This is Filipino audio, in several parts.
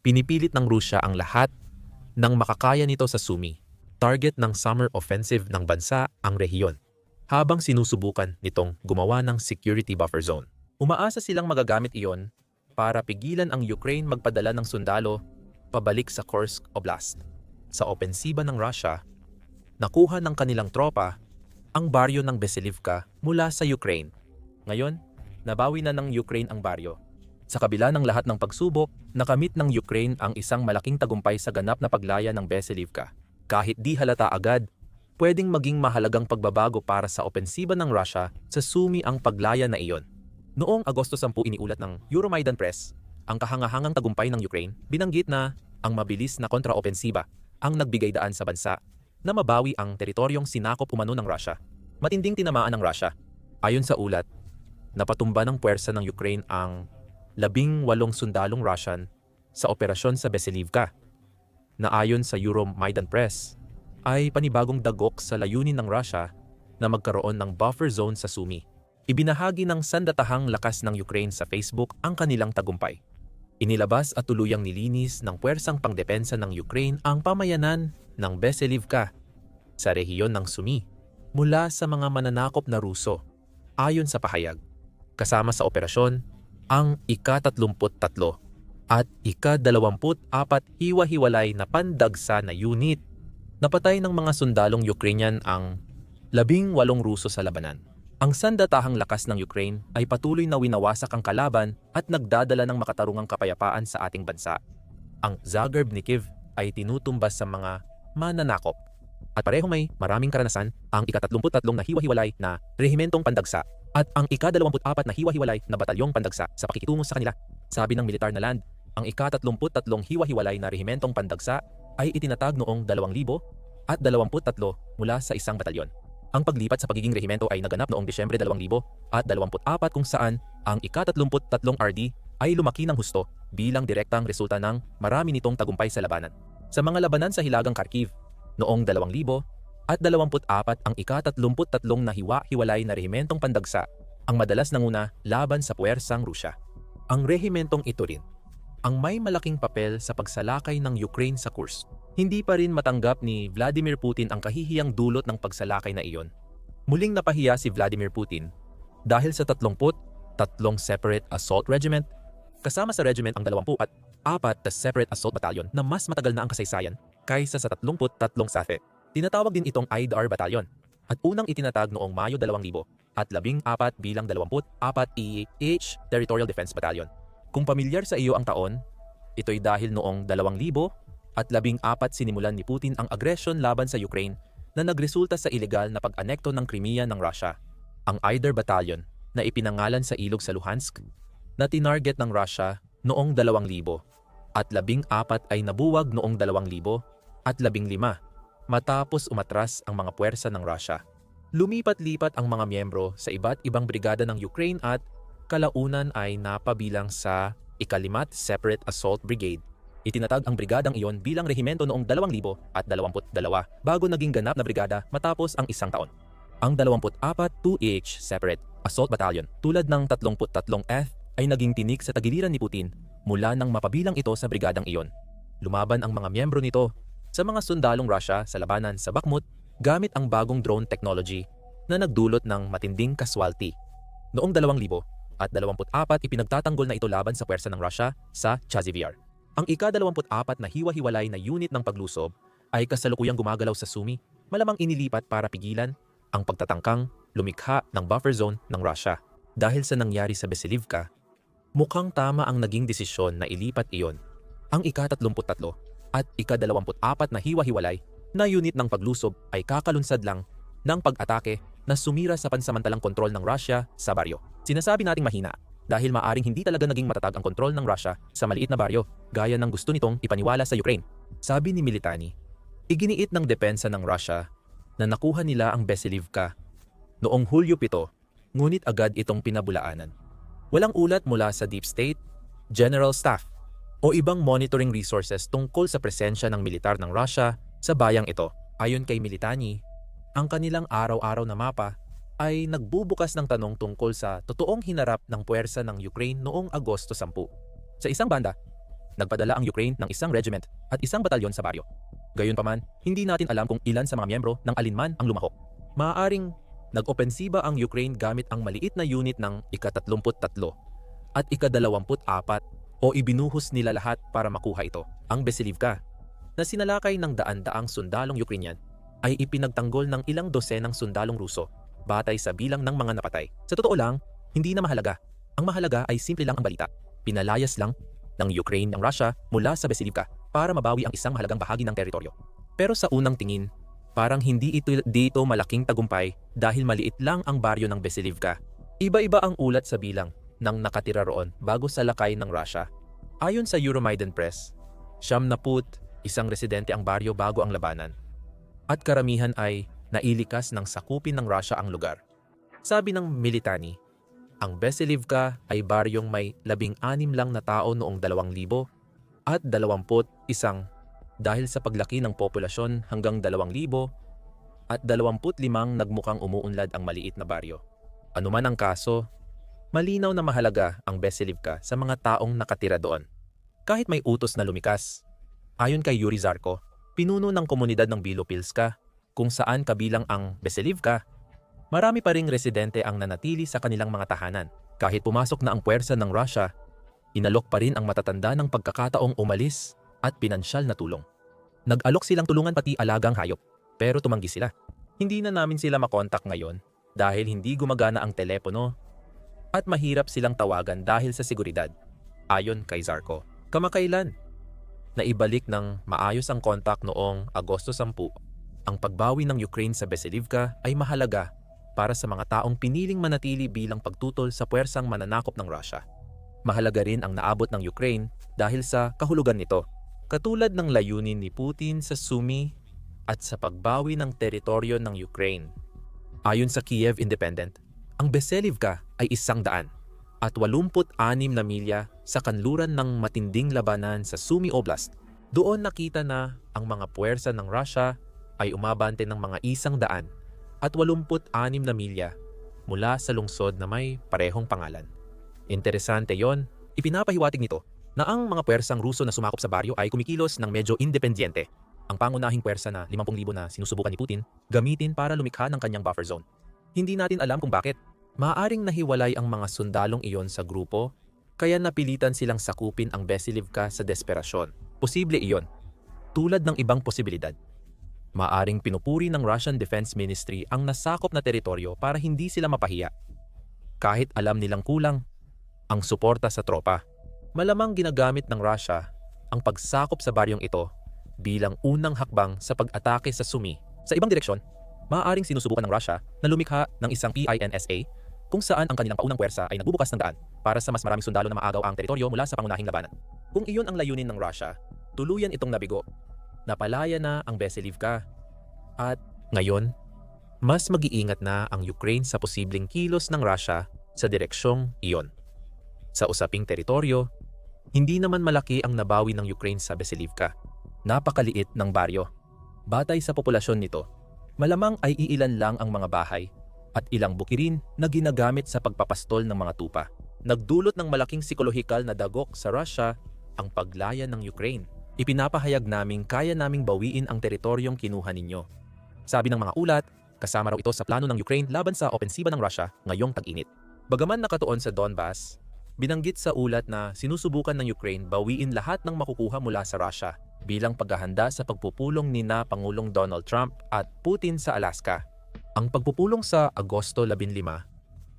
Pinipilit ng Rusya ang lahat ng makakaya nito sa Sumi. Target ng summer offensive ng bansa ang rehiyon habang sinusubukan nitong gumawa ng security buffer zone. Umaasa silang magagamit iyon para pigilan ang Ukraine magpadala ng sundalo pabalik sa Kursk Oblast. Sa opensiba ng Russia, nakuha ng kanilang tropa ang baryo ng Veselivka mula sa Ukraine. Ngayon, nabawi na ng Ukraine ang baryo. Sa kabila ng lahat ng pagsubok, nakamit ng Ukraine ang isang malaking tagumpay sa ganap na paglaya ng Veselivka. Kahit di halata agad, pwedeng maging mahalagang pagbabago para sa opensiba ng Russia sa sumi ang paglaya na iyon. Noong Agosto 10 iniulat ng Euromaidan Press, ang kahangahangang tagumpay ng Ukraine binanggit na ang mabilis na kontraopensiba ang nagbigay daan sa bansa na mabawi ang teritoryong sinakop umano ng Russia. Matinding tinamaan ng Russia. Ayon sa ulat, napatumba ng puwersa ng Ukraine ang labing walong sundalong Russian sa operasyon sa Veselivka na ayon sa Euromaidan Press ay panibagong dagok sa layunin ng Russia na magkaroon ng buffer zone sa Sumi. Ibinahagi ng sandatahang lakas ng Ukraine sa Facebook ang kanilang tagumpay. Inilabas at tuluyang nilinis ng puwersang pangdepensa ng Ukraine ang pamayanan ng Veselivka sa rehiyon ng Sumi mula sa mga mananakop na Ruso ayon sa pahayag. Kasama sa operasyon ang ika-33 at ika-24 hiwa-hiwalay na pandagsa na unit. Napatay ng mga sundalong Ukrainian ang labing walong Ruso sa labanan. Ang sandatahang lakas ng Ukraine ay patuloy na winawasak ang kalaban at nagdadala ng makatarungang kapayapaan sa ating bansa. Ang Zagerbnikiv ay tinutumbas sa mga mananakop. At pareho may maraming karanasan ang ika-33 na hiwa-hiwalay na rehimentong pandagsa at ang ika-24 na hiwa-hiwalay na batalyong pandagsa sa pakikitungo sa kanila. Sabi ng militar na land, ang ika-33 hiwa-hiwalay na rehimentong pandagsa ay itinatag noong 2000 at 23 mula sa isang batalyon. Ang paglipat sa pagiging rehimento ay naganap noong Disyembre 2000 at 24 kung saan ang ika-33 RD ay lumaki ng husto bilang direktang resulta ng marami nitong tagumpay sa labanan. Sa mga labanan sa Hilagang Kharkiv, noong 2000 at 24 ang ika-33 na hiwa-hiwalay na rehimentong pandagsa ang madalas nanguna laban sa puwersang Rusya. Ang rehimentong ito rin ang may malaking papel sa pagsalakay ng Ukraine sa Kursk. Hindi pa rin matanggap ni Vladimir Putin ang kahihiyang dulot ng pagsalakay na iyon. Muling napahiya si Vladimir Putin dahil sa 30 tatlong separate assault regiment kasama sa regiment ang 20 at apat na separate assault battalion na mas matagal na ang kasaysayan kaysa sa 33 SAFE. Tinatawag din itong IDR Battalion at unang itinatag noong Mayo 2000 at 14 bilang 24 EH Territorial Defense Battalion. Kung pamilyar sa iyo ang taon, ito'y dahil noong 2000 at 14 sinimulan ni Putin ang agresyon laban sa Ukraine na nagresulta sa ilegal na pag-anekto ng Crimea ng Russia. Ang IDR Battalion na ipinangalan sa ilog sa Luhansk na tinarget ng Russia noong 2000 at 14 ay nabuwag noong 2000 at 15 matapos umatras ang mga puwersa ng Russia. Lumipat-lipat ang mga miyembro sa iba't ibang brigada ng Ukraine at kalaunan ay napabilang sa ikalimat Separate Assault Brigade. Itinatag ang brigadang iyon bilang rehimento noong 2022 bago naging ganap na brigada matapos ang isang taon. Ang 24 2H Separate Assault Battalion tulad ng 33F ay naging tinik sa tagiliran ni Putin mula nang mapabilang ito sa brigadang iyon. Lumaban ang mga miyembro nito sa mga sundalong Russia sa labanan sa Bakhmut gamit ang bagong drone technology na nagdulot ng matinding kaswalti. Noong 2000 at 24 ipinagtatanggol na ito laban sa pwersa ng Russia sa Chazivyar. Ang ika-24 na hiwa-hiwalay na unit ng paglusob ay kasalukuyang gumagalaw sa Sumi, malamang inilipat para pigilan ang pagtatangkang lumikha ng buffer zone ng Russia. Dahil sa nangyari sa Veselivka, mukhang tama ang naging desisyon na ilipat iyon. Ang ika-33 at ika-24 na hiwa-hiwalay na unit ng paglusob ay kakalunsad lang ng pag-atake na sumira sa pansamantalang kontrol ng Russia sa baryo. Sinasabi nating mahina dahil maaring hindi talaga naging matatag ang kontrol ng Russia sa maliit na baryo gaya ng gusto nitong ipaniwala sa Ukraine. Sabi ni Militani, iginiit ng depensa ng Russia na nakuha nila ang Veselivka noong Hulyo 7 ngunit agad itong pinabulaanan. Walang ulat mula sa Deep State, General Staff o ibang monitoring resources tungkol sa presensya ng militar ng Russia sa bayang ito. Ayon kay Militani, ang kanilang araw-araw na mapa ay nagbubukas ng tanong tungkol sa totoong hinarap ng puwersa ng Ukraine noong Agosto 10. Sa isang banda, nagpadala ang Ukraine ng isang regiment at isang batalyon sa baryo. Gayunpaman, hindi natin alam kung ilan sa mga miyembro ng alinman ang lumahok. Maaaring nag-opensiba ang Ukraine gamit ang maliit na unit ng ika-33 at ika-24 o ibinuhos nila lahat para makuha ito. Ang Besilivka, na sinalakay ng daan-daang sundalong Ukrainian, ay ipinagtanggol ng ilang dosenang sundalong Ruso batay sa bilang ng mga napatay. Sa totoo lang, hindi na mahalaga. Ang mahalaga ay simple lang ang balita. Pinalayas lang ng Ukraine ang Russia mula sa Besilivka para mabawi ang isang mahalagang bahagi ng teritoryo. Pero sa unang tingin, parang hindi ito dito malaking tagumpay dahil maliit lang ang baryo ng Besilivka. Iba-iba ang ulat sa bilang ng nakatira roon bago sa lakay ng Russia. Ayon sa Euromaidan Press, siyam na put, isang residente ang baryo bago ang labanan. At karamihan ay nailikas ng sakupin ng Russia ang lugar. Sabi ng Militani, ang Besilivka ay baryong may labing anim lang na tao noong 2000 at 21 dahil sa paglaki ng populasyon hanggang 2,000 at 25 nagmukhang umuunlad ang maliit na baryo. Anuman ang kaso, malinaw na mahalaga ang Besilivka sa mga taong nakatira doon. Kahit may utos na lumikas. Ayon kay Yuri Zarko, pinuno ng komunidad ng Bilopilska, kung saan kabilang ang Besilivka, marami pa ring residente ang nanatili sa kanilang mga tahanan. Kahit pumasok na ang puwersa ng Russia, inalok pa rin ang matatanda ng pagkakataong umalis at pinansyal na tulong. Nag-alok silang tulungan pati alagang hayop, pero tumanggi sila. Hindi na namin sila makontak ngayon dahil hindi gumagana ang telepono at mahirap silang tawagan dahil sa seguridad. Ayon kay Zarko, kamakailan na ibalik ng maayos ang kontak noong Agosto 10, ang pagbawi ng Ukraine sa Besilivka ay mahalaga para sa mga taong piniling manatili bilang pagtutol sa puwersang mananakop ng Russia. Mahalaga rin ang naabot ng Ukraine dahil sa kahulugan nito katulad ng layunin ni Putin sa Sumy at sa pagbawi ng teritoryo ng Ukraine. Ayon sa Kiev Independent, ang Beselivka ay isang daan at 86 na milya sa kanluran ng matinding labanan sa Sumy Oblast. Doon nakita na ang mga puwersa ng Russia ay umabante ng mga isang daan at 86 na milya mula sa lungsod na may parehong pangalan. Interesante yon, ipinapahiwatig nito na ang mga pwersang Ruso na sumakop sa baryo ay kumikilos ng medyo independyente. Ang pangunahing pwersa na 50,000 na sinusubukan ni Putin gamitin para lumikha ng kanyang buffer zone. Hindi natin alam kung bakit. Maaring nahiwalay ang mga sundalong iyon sa grupo kaya napilitan silang sakupin ang Besilivka sa desperasyon. Posible iyon. Tulad ng ibang posibilidad. Maaring pinupuri ng Russian Defense Ministry ang nasakop na teritoryo para hindi sila mapahiya. Kahit alam nilang kulang ang suporta sa tropa. Malamang ginagamit ng Russia ang pagsakop sa baryong ito bilang unang hakbang sa pag-atake sa Sumi. Sa ibang direksyon, maaaring sinusubukan ng Russia na lumikha ng isang PINSA kung saan ang kanilang paunang puwersa ay nagbubukas ng daan para sa mas maraming sundalo na maagaw ang teritoryo mula sa pangunahing labanan. Kung iyon ang layunin ng Russia, tuluyan itong nabigo. Napalaya na ang Beselivka. At ngayon, mas mag-iingat na ang Ukraine sa posibleng kilos ng Russia sa direksyong iyon. Sa usaping teritoryo, hindi naman malaki ang nabawi ng Ukraine sa Besilivka. Napakaliit ng baryo. Batay sa populasyon nito, malamang ay iilan lang ang mga bahay at ilang bukirin na ginagamit sa pagpapastol ng mga tupa. Nagdulot ng malaking psikolohikal na dagok sa Russia ang paglaya ng Ukraine. Ipinapahayag naming kaya naming bawiin ang teritoryong kinuha ninyo. Sabi ng mga ulat, kasama raw ito sa plano ng Ukraine laban sa opensiba ng Russia ngayong tag-init. Bagaman nakatuon sa Donbas, Binanggit sa ulat na sinusubukan ng Ukraine bawiin lahat ng makukuha mula sa Russia bilang paghahanda sa pagpupulong ni na Pangulong Donald Trump at Putin sa Alaska. Ang pagpupulong sa Agosto 15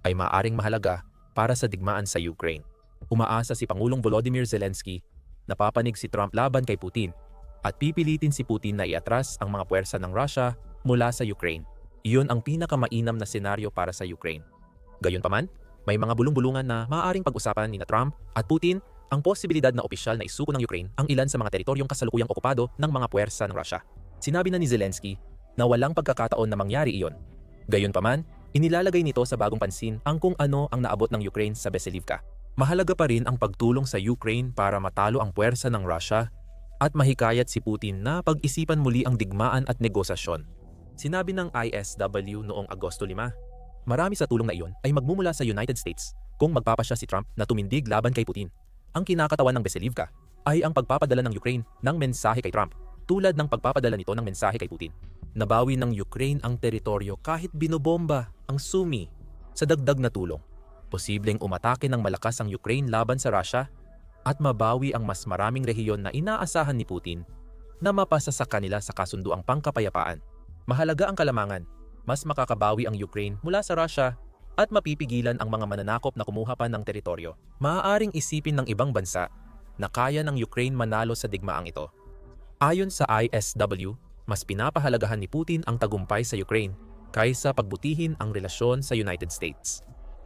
ay maaring mahalaga para sa digmaan sa Ukraine. Umaasa si Pangulong Volodymyr Zelensky na papanig si Trump laban kay Putin at pipilitin si Putin na iatras ang mga puwersa ng Russia mula sa Ukraine. Iyon ang pinakamainam na senaryo para sa Ukraine. Gayunpaman, may mga bulong-bulungan na maaaring pag-usapan ni na Trump at Putin ang posibilidad na opisyal na isuko ng Ukraine ang ilan sa mga teritoryong kasalukuyang okupado ng mga puwersa ng Russia. Sinabi na ni Zelensky na walang pagkakataon na mangyari iyon. Gayunpaman, inilalagay nito sa bagong pansin ang kung ano ang naabot ng Ukraine sa Beselivka. Mahalaga pa rin ang pagtulong sa Ukraine para matalo ang puwersa ng Russia at mahikayat si Putin na pag-isipan muli ang digmaan at negosasyon. Sinabi ng ISW noong Agosto 5 Marami sa tulong na iyon ay magmumula sa United States kung magpapasya si Trump na tumindig laban kay Putin. Ang kinakatawan ng Beselivka ay ang pagpapadala ng Ukraine ng mensahe kay Trump, tulad ng pagpapadala nito ng mensahe kay Putin. Nabawi ng Ukraine ang teritoryo kahit binobomba ang Sumi sa dagdag na tulong. Posibleng umatake ng malakas ang Ukraine laban sa Russia at mabawi ang mas maraming rehiyon na inaasahan ni Putin na mapasa sa kanila sa kasunduang pangkapayapaan. Mahalaga ang kalamangan. Mas makakabawi ang Ukraine mula sa Russia at mapipigilan ang mga mananakop na kumuha pa ng teritoryo. Maaaring isipin ng ibang bansa na kaya ng Ukraine manalo sa digmaang ito. Ayon sa ISW, mas pinapahalagahan ni Putin ang tagumpay sa Ukraine kaysa pagbutihin ang relasyon sa United States.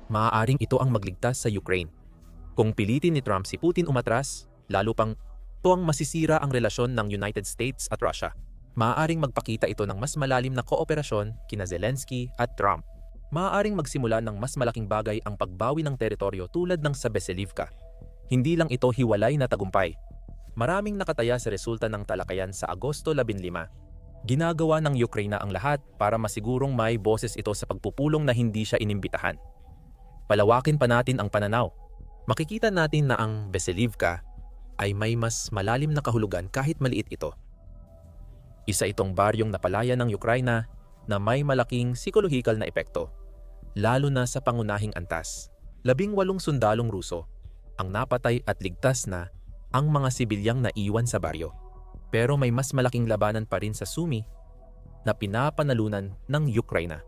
Maaaring ito ang magligtas sa Ukraine. Kung pilitin ni Trump si Putin umatras, lalo pang ito ang masisira ang relasyon ng United States at Russia. Maaaring magpakita ito ng mas malalim na kooperasyon kina Zelensky at Trump. Maaaring magsimula ng mas malaking bagay ang pagbawi ng teritoryo tulad ng sa Veselivka. Hindi lang ito hiwalay na tagumpay. Maraming nakataya sa resulta ng talakayan sa Agosto 15. Ginagawa ng Ukraine ang lahat para masigurong may boses ito sa pagpupulong na hindi siya inimbitahan. Palawakin pa natin ang pananaw. Makikita natin na ang Veselivka ay may mas malalim na kahulugan kahit maliit ito. Isa itong baryong napalaya ng Ukraina na may malaking psikolohikal na epekto, lalo na sa pangunahing antas. Labing walong sundalong Ruso ang napatay at ligtas na ang mga sibilyang naiwan sa baryo. Pero may mas malaking labanan pa rin sa Sumi na pinapanalunan ng Ukraina.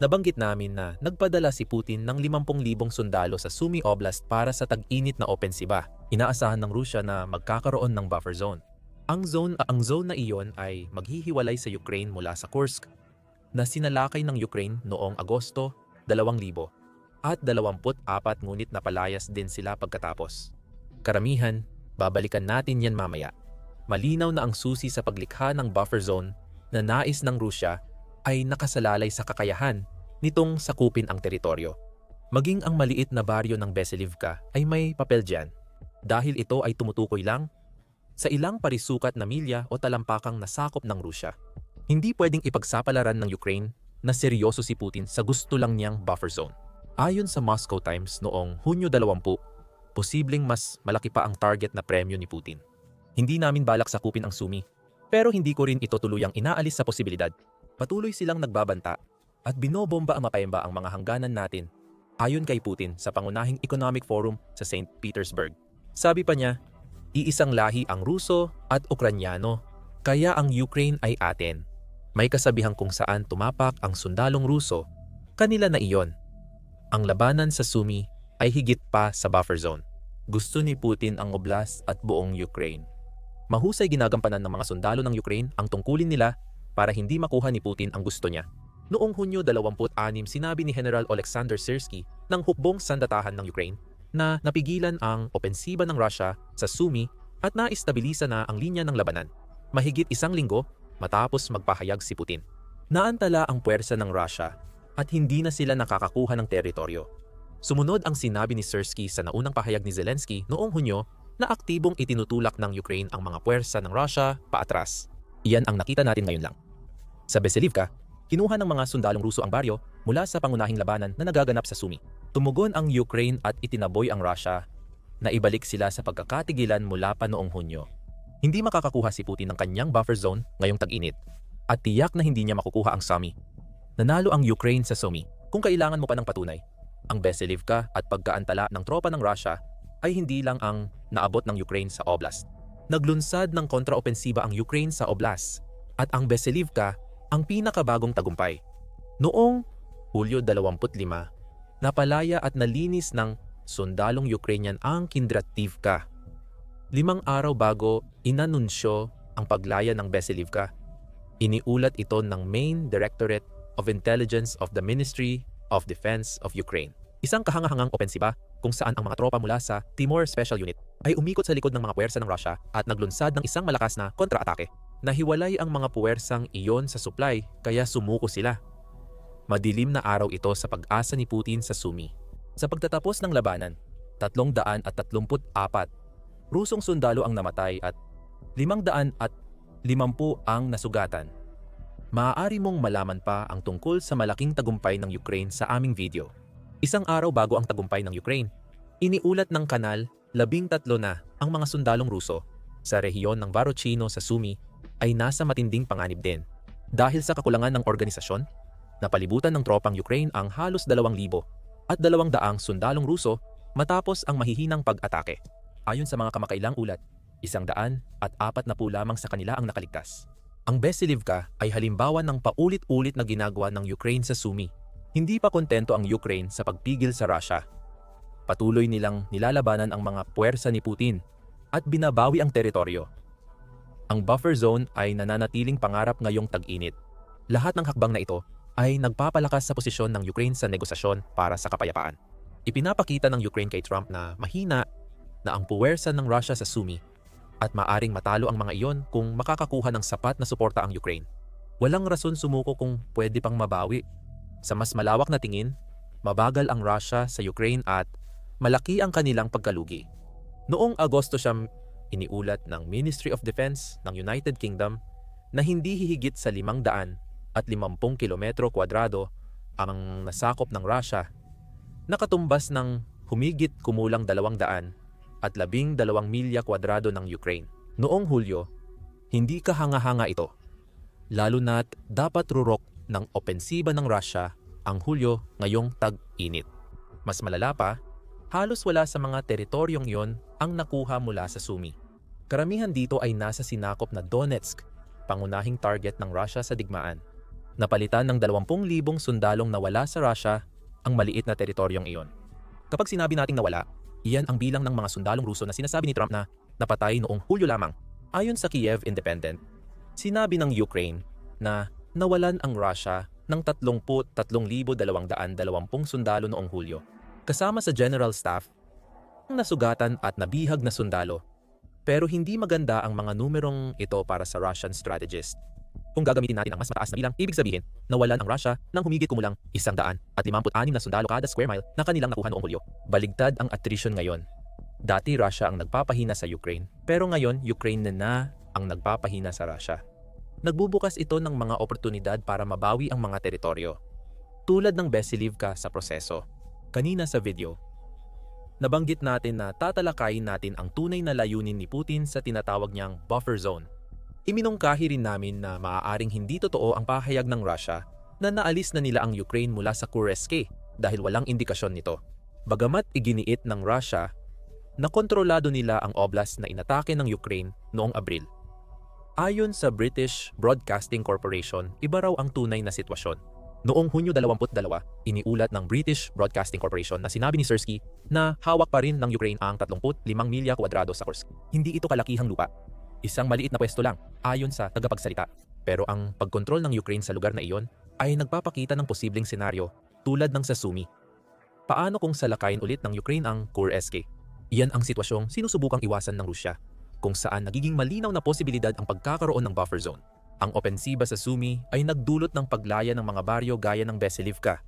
Nabanggit namin na nagpadala si Putin ng 50,000 sundalo sa Sumy Oblast para sa tag-init na opensiba. Inaasahan ng Rusya na magkakaroon ng buffer zone. Ang zone ang zone na iyon ay maghihiwalay sa Ukraine mula sa Kursk na sinalakay ng Ukraine noong Agosto 2000 at 24 ngunit napalayas din sila pagkatapos. Karamihan, babalikan natin yan mamaya. Malinaw na ang susi sa paglikha ng buffer zone na nais ng Rusya ay nakasalalay sa kakayahan nitong sakupin ang teritoryo. Maging ang maliit na baryo ng Veselivka ay may papel dyan dahil ito ay tumutukoy lang sa ilang parisukat na milya o talampakang nasakop ng Rusya. Hindi pwedeng ipagsapalaran ng Ukraine na seryoso si Putin sa gusto lang niyang buffer zone. Ayon sa Moscow Times noong Hunyo 20, posibleng mas malaki pa ang target na premyo ni Putin. Hindi namin balak sakupin ang Sumi, pero hindi ko rin ito tuluyang inaalis sa posibilidad patuloy silang nagbabanta at binobomba ang mapayamba ang mga hangganan natin ayon kay Putin sa pangunahing economic forum sa St. Petersburg. Sabi pa niya, iisang lahi ang Ruso at Ukranyano, kaya ang Ukraine ay atin. May kasabihan kung saan tumapak ang sundalong Ruso, kanila na iyon. Ang labanan sa Sumi ay higit pa sa buffer zone. Gusto ni Putin ang oblast at buong Ukraine. Mahusay ginagampanan ng mga sundalo ng Ukraine ang tungkulin nila para hindi makuha ni Putin ang gusto niya. Noong Hunyo 26, sinabi ni General Alexander Sirski ng hukbong sandatahan ng Ukraine na napigilan ang opensiba ng Russia sa Sumi at naistabilisa na ang linya ng labanan. Mahigit isang linggo matapos magpahayag si Putin. Naantala ang puwersa ng Russia at hindi na sila nakakakuha ng teritoryo. Sumunod ang sinabi ni Sirski sa naunang pahayag ni Zelensky noong Hunyo na aktibong itinutulak ng Ukraine ang mga puwersa ng Russia paatras. Iyan ang nakita natin ngayon lang. Sa Veselivka, kinuha ng mga sundalong Ruso ang baryo mula sa pangunahing labanan na nagaganap sa Sumi. Tumugon ang Ukraine at itinaboy ang Russia na ibalik sila sa pagkakatigilan mula pa noong Hunyo. Hindi makakakuha si Putin ng kanyang buffer zone ngayong tag-init at tiyak na hindi niya makukuha ang Sumi. Nanalo ang Ukraine sa Sumi kung kailangan mo pa ng patunay. Ang Veselivka at pagkaantala ng tropa ng Russia ay hindi lang ang naabot ng Ukraine sa oblast. Naglunsad ng kontraopensiba ang Ukraine sa oblast at ang Veselivka ang pinakabagong tagumpay. Noong Hulyo 25, napalaya at nalinis ng sundalong Ukrainian ang Kindrativka. Limang araw bago inanunsyo ang paglaya ng Veselivka, iniulat ito ng Main Directorate of Intelligence of the Ministry of Defense of Ukraine. Isang kahangahangang opensiba kung saan ang mga tropa mula sa Timor Special Unit ay umikot sa likod ng mga puwersa ng Russia at naglunsad ng isang malakas na kontra-atake. Nahiwalay ang mga puwersang iyon sa supply kaya sumuko sila. Madilim na araw ito sa pag-asa ni Putin sa Sumi. Sa pagtatapos ng labanan, 334 Rusong sundalo ang namatay at 500 at 50 ang nasugatan. Maaari mong malaman pa ang tungkol sa malaking tagumpay ng Ukraine sa aming video. Isang araw bago ang tagumpay ng Ukraine, iniulat ng kanal labing tatlo na ang mga sundalong Ruso sa rehiyon ng Varochino sa Sumi ay nasa matinding panganib din. Dahil sa kakulangan ng organisasyon, napalibutan ng tropang Ukraine ang halos 2,000 at 200 sundalong Ruso matapos ang mahihinang pag-atake. Ayon sa mga kamakailang ulat, isang daan at apat na po lamang sa kanila ang nakaligtas. Ang Veselivka ay halimbawa ng paulit-ulit na ginagawa ng Ukraine sa Sumi. Hindi pa kontento ang Ukraine sa pagpigil sa Russia. Patuloy nilang nilalabanan ang mga puwersa ni Putin at binabawi ang teritoryo. Ang buffer zone ay nananatiling pangarap ngayong tag-init. Lahat ng hakbang na ito ay nagpapalakas sa posisyon ng Ukraine sa negosasyon para sa kapayapaan. Ipinapakita ng Ukraine kay Trump na mahina na ang puwersa ng Russia sa Sumi at maaring matalo ang mga iyon kung makakakuha ng sapat na suporta ang Ukraine. Walang rason sumuko kung pwede pang mabawi. Sa mas malawak na tingin, mabagal ang Russia sa Ukraine at malaki ang kanilang pagkalugi. Noong Agosto siyang iniulat ng Ministry of Defense ng United Kingdom na hindi hihigit sa 500 at 50 kilometro kwadrado ang nasakop ng Russia, nakatumbas ng humigit kumulang 200 at 12 milya kwadrado ng Ukraine. Noong Hulyo, hindi kahanga-hanga ito. Lalo na't dapat rurok ng opensiba ng Russia ang Hulyo ngayong tag-init. Mas malala pa, halos wala sa mga teritoryong iyon ang nakuha mula sa Sumi. Karamihan dito ay nasa sinakop na Donetsk, pangunahing target ng Russia sa digmaan. Napalitan ng 20,000 sundalong nawala sa Russia ang maliit na teritoryong iyon. Kapag sinabi nating nawala, iyan ang bilang ng mga sundalong Ruso na sinasabi ni Trump na napatay noong Hulyo lamang. Ayon sa Kiev Independent, sinabi ng Ukraine na nawalan ang Russia ng 33,220 sundalo noong Hulyo. Kasama sa General Staff, ang nasugatan at nabihag na sundalo. Pero hindi maganda ang mga numerong ito para sa Russian strategist. Kung gagamitin natin ang mas mataas na bilang, ibig sabihin, nawalan ang Russia ng humigit kumulang 100 at 56 na sundalo kada square mile na kanilang nakuha noong Hulyo. Baligtad ang attrition ngayon. Dati Russia ang nagpapahina sa Ukraine, pero ngayon Ukraine na, na ang nagpapahina sa Russia. Nagbubukas ito ng mga oportunidad para mabawi ang mga teritoryo. Tulad ng Veselivka sa proseso. Kanina sa video, nabanggit natin na tatalakayin natin ang tunay na layunin ni Putin sa tinatawag niyang buffer zone. Iminungkahi rin namin na maaaring hindi totoo ang pahayag ng Russia na naalis na nila ang Ukraine mula sa Kursk dahil walang indikasyon nito. Bagamat iginiit ng Russia na kontrolado nila ang oblast na inatake ng Ukraine noong Abril. Ayon sa British Broadcasting Corporation, iba raw ang tunay na sitwasyon. Noong Hunyo 22, iniulat ng British Broadcasting Corporation na sinabi ni Sersky na hawak pa rin ng Ukraine ang 35 milya kwadrado sa Kursk. Hindi ito kalakihang lupa. Isang maliit na pwesto lang, ayon sa tagapagsalita. Pero ang pagkontrol ng Ukraine sa lugar na iyon ay nagpapakita ng posibleng senaryo tulad ng sa Sumi. Paano kung salakayin ulit ng Ukraine ang Kursk? Iyan ang sitwasyong sinusubukang iwasan ng Rusya, kung saan nagiging malinaw na posibilidad ang pagkakaroon ng buffer zone. Ang opensiba sa Sumi ay nagdulot ng paglaya ng mga baryo gaya ng Veselivka.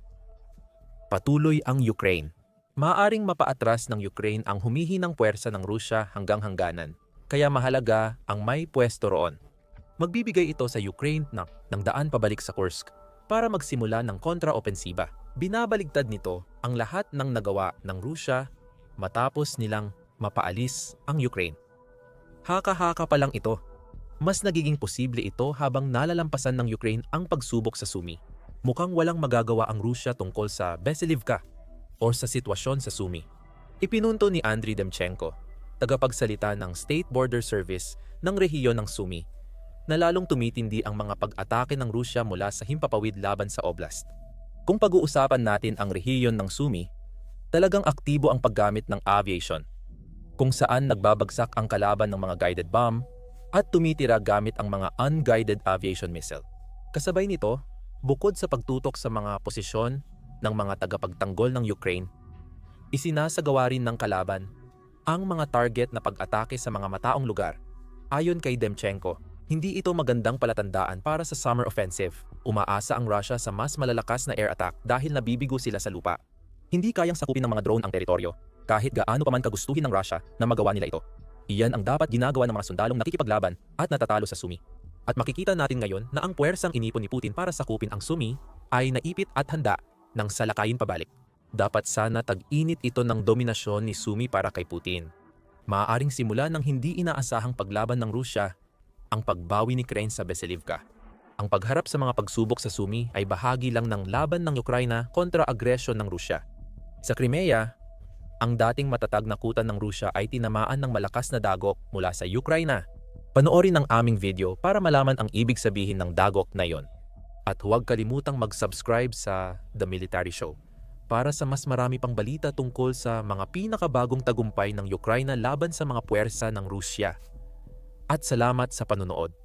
Patuloy ang Ukraine. Maaring mapaatras ng Ukraine ang humihinang puwersa ng Rusya hanggang hangganan, kaya mahalaga ang may pwesto roon. Magbibigay ito sa Ukraine ng, ng daan pabalik sa Kursk para magsimula ng kontra-opensiba. Binabaligtad nito ang lahat ng nagawa ng Rusya matapos nilang mapaalis ang Ukraine. Haka-haka pa lang ito mas nagiging posible ito habang nalalampasan ng Ukraine ang pagsubok sa Sumi. Mukhang walang magagawa ang Rusya tungkol sa Veselivka o sa sitwasyon sa Sumi. Ipinunto ni Andriy Demchenko, tagapagsalita ng State Border Service ng rehiyon ng Sumi, na lalong tumitindi ang mga pag-atake ng Rusya mula sa himpapawid laban sa oblast. Kung pag-uusapan natin ang rehiyon ng Sumi, talagang aktibo ang paggamit ng aviation, kung saan nagbabagsak ang kalaban ng mga guided bomb, at tumitira gamit ang mga unguided aviation missile. Kasabay nito, bukod sa pagtutok sa mga posisyon ng mga tagapagtanggol ng Ukraine, isinasagawa rin ng kalaban ang mga target na pag-atake sa mga mataong lugar. Ayon kay Demchenko, hindi ito magandang palatandaan para sa summer offensive. Umaasa ang Russia sa mas malalakas na air attack dahil nabibigo sila sa lupa. Hindi kayang sakupin ng mga drone ang teritoryo, kahit gaano pa man kagustuhin ng Russia na magawa nila ito. Iyan ang dapat ginagawa ng mga sundalong nakikipaglaban at natatalo sa Sumi. At makikita natin ngayon na ang puwersang inipon ni Putin para sakupin ang Sumi ay naipit at handa ng salakayin pabalik. Dapat sana tag-init ito ng dominasyon ni Sumi para kay Putin. maaaring simula ng hindi inaasahang paglaban ng Rusya ang pagbawi ni Ukraine sa Veselivka. Ang pagharap sa mga pagsubok sa Sumi ay bahagi lang ng laban ng Ukraina kontra agresyon ng Rusya. Sa Crimea, ang dating matatag na kutan ng Rusya ay tinamaan ng malakas na dagok mula sa Ukraina. Panoorin ang aming video para malaman ang ibig sabihin ng dagok na yon. At huwag kalimutang mag-subscribe sa The Military Show para sa mas marami pang balita tungkol sa mga pinakabagong tagumpay ng Ukraina laban sa mga puwersa ng Rusya. At salamat sa panonood.